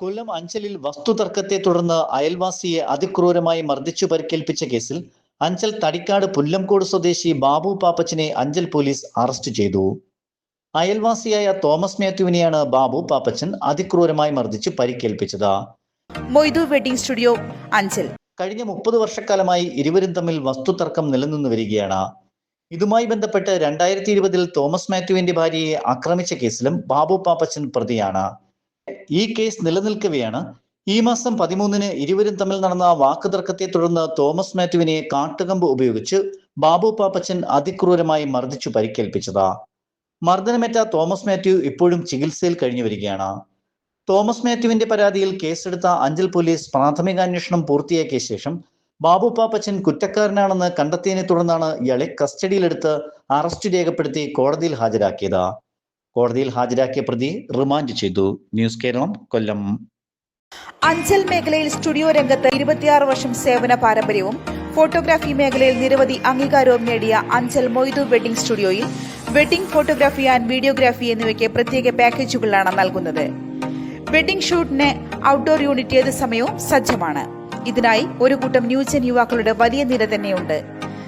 കൊല്ലം അഞ്ചലിൽ വസ്തുതർക്കത്തെ തുടർന്ന് അയൽവാസിയെ അതിക്രൂരമായി മർദ്ദിച്ചു പരിക്കേൽപ്പിച്ച കേസിൽ അഞ്ചൽ തടിക്കാട് പുല്ലംകോട് സ്വദേശി ബാബു പാപ്പച്ചനെ അഞ്ചൽ പോലീസ് അറസ്റ്റ് ചെയ്തു. അയൽവാസിയായ തോമസ് മാത്യുവിനെയാണ് ബാബു പാപ്പച്ചൻ അതിക്രൂരമായി മർദ്ദിച്ച് പരിക്കേൽപ്പിച്ചത്. Moidu wedding studio Anchal. കഴിഞ്ഞ മുപ്പത് വർഷക്കാലമായി ഇരുവരും തമ്മിൽ വസ്തുതർക്കം നിലനിന്നു വരികയാണ്. ഇതുമായി ബന്ധപ്പെട്ട് രണ്ടായിരത്തി ഇരുപതിൽ തോമസ് മാത്യുവിന്റെ ഭാര്യയെ ആക്രമിച്ച കേസിലും ബാബു പാപ്പച്ചൻ പ്രതിയാണ്. ഈ കേസ് നിലനിൽക്കവെയാണ്. ഈ മാസം പതിമൂന്നിന് ഇരുവരും തമ്മിൽ നടന്ന വാക്കുതർക്കത്തെ തുടർന്ന് തോമസ് മാത്യുവിനെ കാട്ടുകമ്പ് ഉപയോഗിച്ച് ബാബു പാപ്പച്ചൻ അതിക്രൂരമായി മർദ്ദിച്ചു പരിക്കേൽപ്പിച്ചത്. മർദ്ദനമേറ്റ തോമസ് മാത്യു ഇപ്പോഴും ചികിത്സയിൽ കഴിഞ്ഞു വരികയാണ്. തോമസ് മാത്യുവിന്റെ പരാതിയിൽ കേസെടുത്ത അഞ്ചൽ പോലീസ് പ്രാഥമികാന്വേഷണം പൂർത്തിയാക്കിയ ശേഷം ബാബു പാപ്പച്ചൻ കുറ്റക്കാരനാണെന്ന് കണ്ടെത്തിയതിനെ തുടർന്നാണ് ഇയാളെ കസ്റ്റഡിയിലെടുത്ത് അറസ്റ്റ് രേഖപ്പെടുത്തി കോടതിയിൽ ഹാജരാക്കിയത്. കോടതിയിൽ ഹാജരാക്കിയ പ്രതി റിമാൻഡ് ചെയ്തു. ന്യൂസ് കേരളം കൊല്ലം. അഞ്ചൽ മേഖലയിൽ സ്റ്റുഡിയോ രംഗത്ത് ഇരുപത്തിയാറ് വർഷം സേവന പാരമ്പര്യവും ഫോട്ടോഗ്രാഫി മേഖലയിൽ നിരവധി അംഗീകാരവും നേടിയ അഞ്ചൽ മൊയ്തു വെഡിംഗ് സ്റ്റുഡിയോയിൽ വെഡിംഗ് ഫോട്ടോഗ്രാഫി ആൻഡ് വീഡിയോഗ്രാഫി എന്നിവയ്ക്ക് പ്രത്യേക പാക്കേജുകളാണ് നൽകുന്നത്. വെഡിംഗ് ഷൂട്ടിന് ഔട്ട്ഡോർ യൂണിറ്റ് ഏത് സമയവും സജ്ജമാണ്. ഇതിനായി ഒരു കൂട്ടം ന്യൂജൻ യുവാക്കളുടെ വലിയ നിര തന്നെയുണ്ട്.